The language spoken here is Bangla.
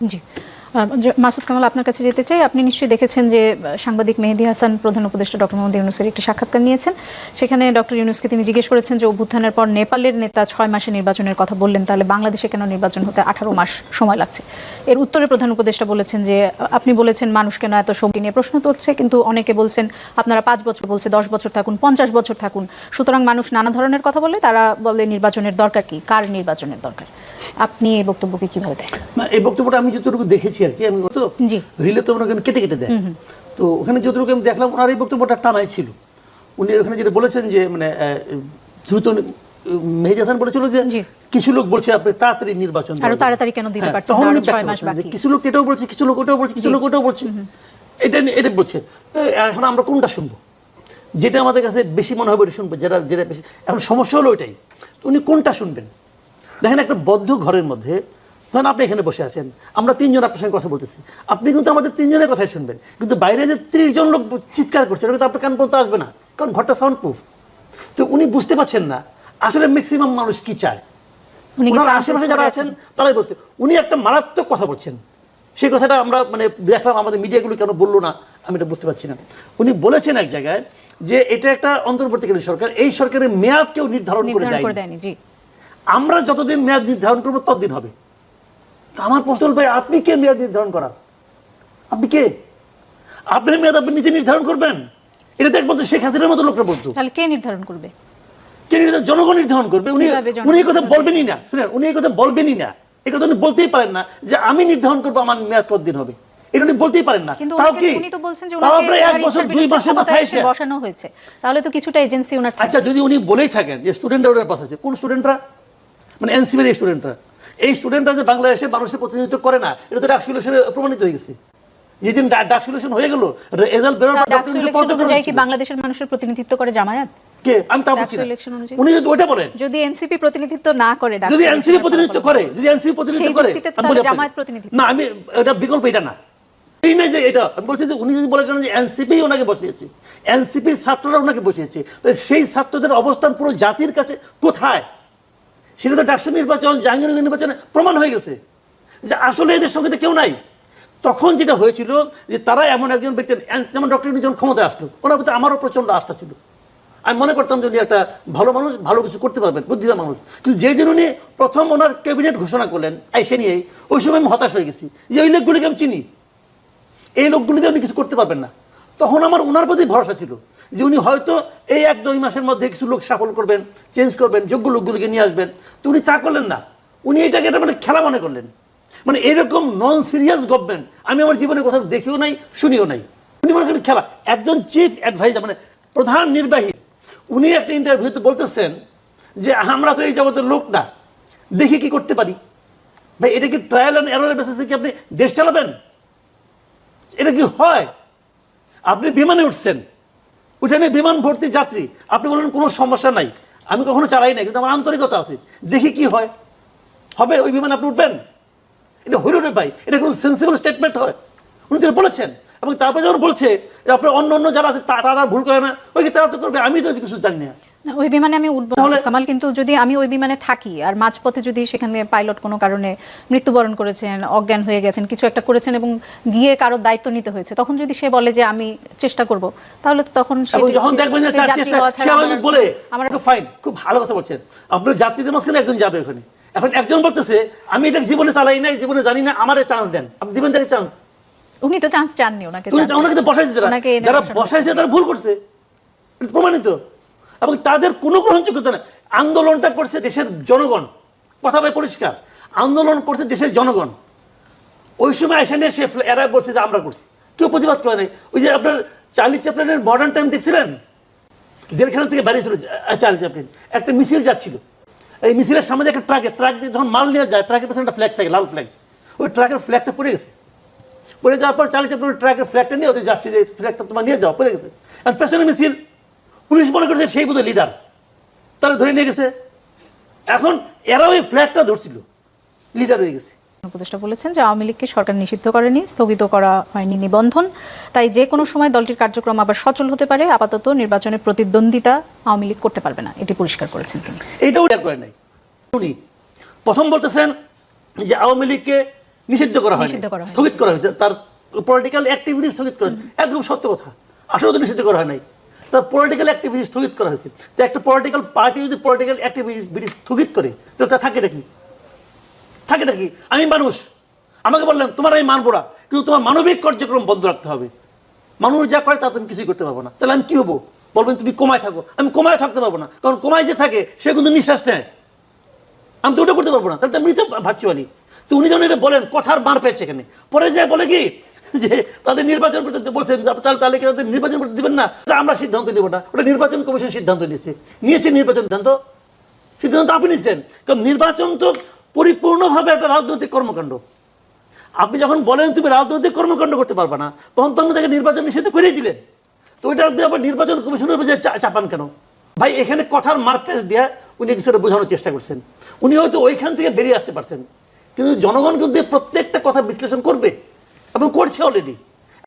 জি। মাসুদ কামাল আপনার কাছে যেতে চাই, আপনি নিশ্চয়ই দেখেছেন যে সাংবাদিক মেহেদি হাসান, প্রধান উপদেষ্টা ডক্টর মোহাম্মদ ইউনুসের একটি সাক্ষাৎকার নিয়েছেন। সেখানে ডক্টর ইউনুসকে তিনি জিজ্ঞেস করেছেন যে, অভ্যুত্থানের পর নেপালের নেতা ছয় মাসে নির্বাচনের কথা বললেন, তাহলে বাংলাদেশে কেন নির্বাচন হতে আঠারো মাস সময় লাগছে? এর উত্তরে প্রধান উপদেষ্টা বলেছেন যে, আপনি বলেছেন মানুষ কেন এত শক্তি নিয়ে প্রশ্ন তুলছে, কিন্তু অনেকে বলছেন আপনারা পাঁচ বছর বলছে, দশ বছর থাকুন, পঞ্চাশ বছর থাকুন। সুতরাং মানুষ নানা ধরনের কথা বলে, তারা বলে নির্বাচনের দরকার কি? কার নির্বাচনের দরকার? আপনি এই বক্তব্যকে কীভাবে দেখেন? না এই বক্তব্যটা আমি যতটুকু দেখেছি আর কি আমি তো। রিলে তো ওনাকে কেটে কেটে দেয়। তো ওখানে যতটুকু আমি দেখলাম ওনার এই বক্তব্যটা টানাই ছিল। উনি ওখানে যেটা বলেছেন যে মানে দ্রুত মেহেজ হাসান বলেছিল যে কিছু লোক বলছে আপনি তাড়াতাড়ি নির্বাচন আরও তাড়াতাড়ি কেন দিতে হ্যাঁ, পারছেন? তখন। কিছু লোক এটাও বলছে কিছু লোক ওটাও বলছে কিছু লোক ওটাও বলছে। এটা এটা বলছে। এখন আমরা কোনটা শুনব? যেটা আমাদের কাছে বেশি মনে হবে শুনব। যেটা যেটা বেশি এখন সমস্যা হলো ওইটাই। উনি কোনটা শুনবেন? দেখেন একটা বদ্ধ ঘরের মধ্যে ধরেন আপনি এখানে বসে আছেন আমরা তিনজন আপনার সঙ্গে কথা বলতেছি। আপনি কিন্তু আমাদের তিনজনের কথাই শুনবেন কিন্তু বাইরে যে ত্রিশ জন লোক চিৎকার করছে এটা কিন্তু আপনার কান পর্যন্ত আসবে না কারণ ঘরটা সাউন্ড প্রুফ তো উনি বুঝতে পারছেন না আসলে ম্যাক্সিমাম মানুষ কি চায়? উনি ওনার আশেপাশে যারা আছেন তারাই বলতে উনি একটা মারাত্মক কথা বলছেন। সেই কথাটা আমরা মানে দেখলাম আমাদের মিডিয়াগুলো কেন বলল না আমি এটা বুঝতে পারছি না। উনি বলেছেন এক জায়গায় যে এটা একটা অন্তর্বর্তীকালীন সরকার এই সরকারের মেয়াদ কেউ নির্ধারণ করে দেয়নি। আমরা যতদিন মেয়াদ নির্ধারণ করব ততদিন হবে। আমার প্রশ্ন ভাই আপনি কে মেয়াদ নির্ধারণ করা আপনি কে? আপনার মেয়াদ আপনি নিজে নির্ধারণ করবেন? এটা তো একমাত্র শেখ হাসিনার মতো লোকরা বলতো। তাহলে কে নির্ধারণ করবে? কে নির্ধারণ- জনগণ নির্ধারণ করবে। উনি উনি এই কথা বলবেনই না। শুনেন উনি এই কথা বলবেনই না। এই কথা উনি বলতেই পারেন না যে আমি নির্ধারণ করব আমার মেয়াদ কতদিন হবে। এটা উনি বলতেই পারেন না। তাও কি? উনি তো বলছেন যে এক বছর দুই মাসের মাথায় এসে বসানো হয়েছে। তাহলে তো কিছুটা এজেন্সি ওনার আচ্ছা যদি উনি বলেই থাকেন যে স্টুডেন্টরা ওনার পাশে আছে কোন স্টুডেন্টরা মানে এনসিবির এই স্টুডেন্টরা এই স্টুডেন্টরা যে বাংলাদেশে মানুষের প্রতিনিধিত্ব করে না এটা তো ডাক সিলেকশনে প্রমাণিত হয়ে গেছে। যেদিন ডাক সিলেকশন হয়ে গেল রেজাল্ট বেরোর পর কি বাংলাদেশের মানুষের প্রতিনিধিত্ব করে জামায়াত? কে? আমি তা বলছি? উনি যদি ওইটা বলেন। যদি এনসিপি প্রতিনিধিত্ব না করে ডাকসু যদি এনসিপি প্রতিনিধিত্ব করে যদি এনসিপি প্রতিনিধিত্ব করে জামায়াত প্রতিনিধিত্ব। না আমি এটা বিকল্প এটা না। এই না যে এটা আমি বলছি যে উনি যদি বলে কেন যে এনসিপি ওনাকে বসিয়েছে এনসিপির ছাত্ররা ওনাকে বসিয়েছে সেই ছাত্রদের অবস্থান পুরো জাতির কাছে কোথায়? সেটা তো ডাকসু নির্বাচন জাহাঙ্গীরনগর নির্বাচনে প্রমাণ হয়ে গেছে যে আসলে এদের সঙ্গে তো কেউ নাই। তখন যেটা হয়েছিল যে তারা এমন একজন ব্যক্তি, যেমন ডক্টর যখন ক্ষমতায় আসলো, ওনার প্রতি আমারও প্রচণ্ড আস্থা ছিল। আমি মনে করতাম যে উনি একটা ভালো মানুষ, ভালো কিছু করতে পারবেন, বুদ্ধিমান মানুষ। কিন্তু যে দিন উনি প্রথম ওনার ক্যাবিনেট ঘোষণা করলেন, এই সে নিয়ে ওই সময় আমি হতাশ হয়ে গেছি যে ওই লোকগুলিকে আমি চিনি। এই লোকগুলিতে উনি কিছু করতে পারবেন না। তখন আমার ওনার প্রতি ভরসা ছিল যে উনি হয়তো এই এক দুই মাসের মধ্যে কিছু লোক সাফল করবেন চেঞ্জ করবেন, যোগ্য লোকগুলোকে নিয়ে আসবেন। তো উনি তা করলেন না। উনি এটাকে এটা মানে খেলা মনে করলেন। মানে এরকম নন সিরিয়াস গভর্নমেন্ট আমি আমার জীবনে কোথাও দেখিও নাই, শুনিও নাই। উনি মনে করেন খেলা, একজন চিফ অ্যাডভাইজার মানে প্রধান নির্বাহী, উনি একটা ইন্টারভিউতে বলতেছেন যে, আমরা তো এই জগতের লোক না, দেখি কি করতে পারি। ভাই, এটা কি ট্রায়াল অ্যান্ড এরোর বেসিসে কি আপনি দেশ চালাবেন? এটা কি হয়? আপনি বিমানে উঠছেন উঠানে বিমান ভর্তি যাত্রী। আপনি বললেন কোনো সমস্যা নাই। আমি কখনো চালাই নাই কিন্তু আমার আন্তরিকতা আছে। দেখি কি হয়। হবে ওই বিমান আপনি উঠবেন? এটা হইল রে ভাই এটা কোনো সেন্সিবল স্টেটমেন্ট হয়। উনি তিনি বলেছেন এবং তারপরে যখন বলছে যে আপনার অন্য অন্য যারা আছে তারা ভুল করে না। ওই কি তারা তো করবে? আমি তো কিছু জানি না, ওই বিমানে আমি উঠবো কামাল কিন্তু যদি আমি ওই বিমানে থাকি আর মাঝপথে যদি সেখানে পাইলট কোনো কারণে মৃত্যুবরণ করেছেন অজ্ঞান হয়ে গেছেন কিছু একটা করেছেন এবং গিয়ে কারোর দায়িত্ব নিতে হয়েছে তখন যদি সে বলে যে আমি চেষ্টা করব তাহলে তো তখন যখন দেখবেন যে চেষ্টা সে বলে আমার ফাইন খুব ভালো কথা বলছেন। আপনার যাত্রীদের মাঝখানে একজন যাবে ওখানে। এখন একজন বলতেছে আমি এটা জীবনে চালাই নাই জীবনে জানি না আমারে চান্স দেন। আপনি দিবেন তাকে চান্স উনি তো চান্স চাননি ওনাকে ওনাকে তো বসাইছে যারা। বসাইছে তারা ভুল করছে। প্রমাণিত। এবং তাদের কোনো গ্রহণযোগ্যতা নেই। আন্দোলনটা করছে দেশের জনগণ। কথা ভাই পরিষ্কার। আন্দোলন করছে দেশের জনগণ। ওই সময় এসে নিয়ে সে এরা বলছে যে আমরা করছি। কেউ প্রতিবাদ করে নাই। ওই যে আপনার চার্লি চ্যাপলিনের মডার্ন টাইম দেখছিলেন? জেলখানা থেকে বেরিয়েছিল চার্লি চ্যাপলিন। একটা মিছিল যাচ্ছিল। এই মিছিলের সামনে একটা ট্রাকে ট্রাক দিয়ে যখন মাল নিয়ে যায় ট্রাকের পেছনে একটা ফ্ল্যাগ থাকে, লাল ফ্ল্যাগ ওই ট্রাকের ফ্ল্যাগটা পড়ে গেছে। পড়ে যাওয়ার পর চার্লি চাপড়ে ট্রাকের ফ্ল্যাগটা নিয়ে ওদের যাচ্ছে যে ফ্ল্যাগটা তোমার নিয়ে যাওয়া পড়ে গেছে। আর পেছনে মিছিল। পুলিশ মনে করছে সেই বোধহয় লিডার তারা ধরে নিয়ে গেছে। এখন এরা ওই ফ্ল্যাগটা ধরছিল। লিডার হয়ে গেছে। উপদেষ্টা বলেছেন যে আওয়ামী লীগকে সরকার নিষিদ্ধ করেনি স্থগিত করা হয়নি নিবন্ধন। তাই যে কোনো সময় দলটির কার্যক্রম আবার সচল হতে পারে আপাতত নির্বাচনে প্রতিদ্বন্দ্বিতা আওয়ামী লীগ করতে পারবে না এটি পরিষ্কার করেছেন তিনি। এইটাও শেয়ার করে নাই। উনি প্রথম বলতেছেন যে আওয়ামী লীগকে নিষিদ্ধ করা হয় নিষিদ্ধ করা হয়নি। স্থগিত করা হয়েছে। তার পলিটিক্যাল অ্যাক্টিভিটি স্থগিত করা একদম সত্য কথা। আসলে তো নিষিদ্ধ করা হয় নাই। তার পলিটিক্যাল অ্যাক্টিভিটি স্থগিত করা হয়েছে। যে একটা পলিটিক্যাল পার্টি যদি পলিটিক্যাল অ্যাক্টিভিটি স্থগিত করে তাহলে তা থাকে নাকি? থাকে নাকি? আমি মানুষ। আমাকে বললেন, তোমার আমি মানবো না, কিন্তু তোমার মানবিক কার্যক্রম বন্ধ রাখতে হবে। মানুষ যা করে তা তুমি কিছুই করতে পারব না। তাহলে আমি কি হব? বলবেন, তুমি কমায় থাকো। আমি কমায় থাকতে পারব না, কারণ কমায় যে থাকে, সে কিন্তু নিঃশ্বাস নেয়। আমি তো ওটা করতে পারব না। তাহলে তো আমি তো ভার্চুয়ালি। তো উনি যখন এটা বলেন, কথার মার পেয়েছে এখানে। পরে যায় বলে কি যে তাদের নির্বাচন করতে বলছেন তাহলে তাহলে কি তাদের নির্বাচন করতে দিবেন না, তা আমরা সিদ্ধান্ত নেব না। ওটা নির্বাচন কমিশন সিদ্ধান্ত নিয়েছে। নিয়েছে নির্বাচন সিদ্ধান্ত। সিদ্ধান্ত আপনি নিচ্ছেন কারণ নির্বাচন তো পরিপূর্ণভাবে একটা রাজনৈতিক কর্মকাণ্ড। আপনি যখন বলেন তুমি রাজনৈতিক কর্মকাণ্ড করতে পারবে না, তখন তো আপনি তাকে নির্বাচন নিষেধ করেই দিলেন। তো ওইটা আপনি আবার নির্বাচন কমিশনের উপর চাপান কেন? ভাই, এখানে কথার মার্কেট দিয়ে উনি কিছুটা বোঝানোর চেষ্টা করছেন। উনি হয়তো ওইখান থেকে বেরিয়ে আসতে পারছেন। কিন্তু জনগণ কিন্তু প্রত্যেকটা কথা বিশ্লেষণ করবে। এবং করছে অলরেডি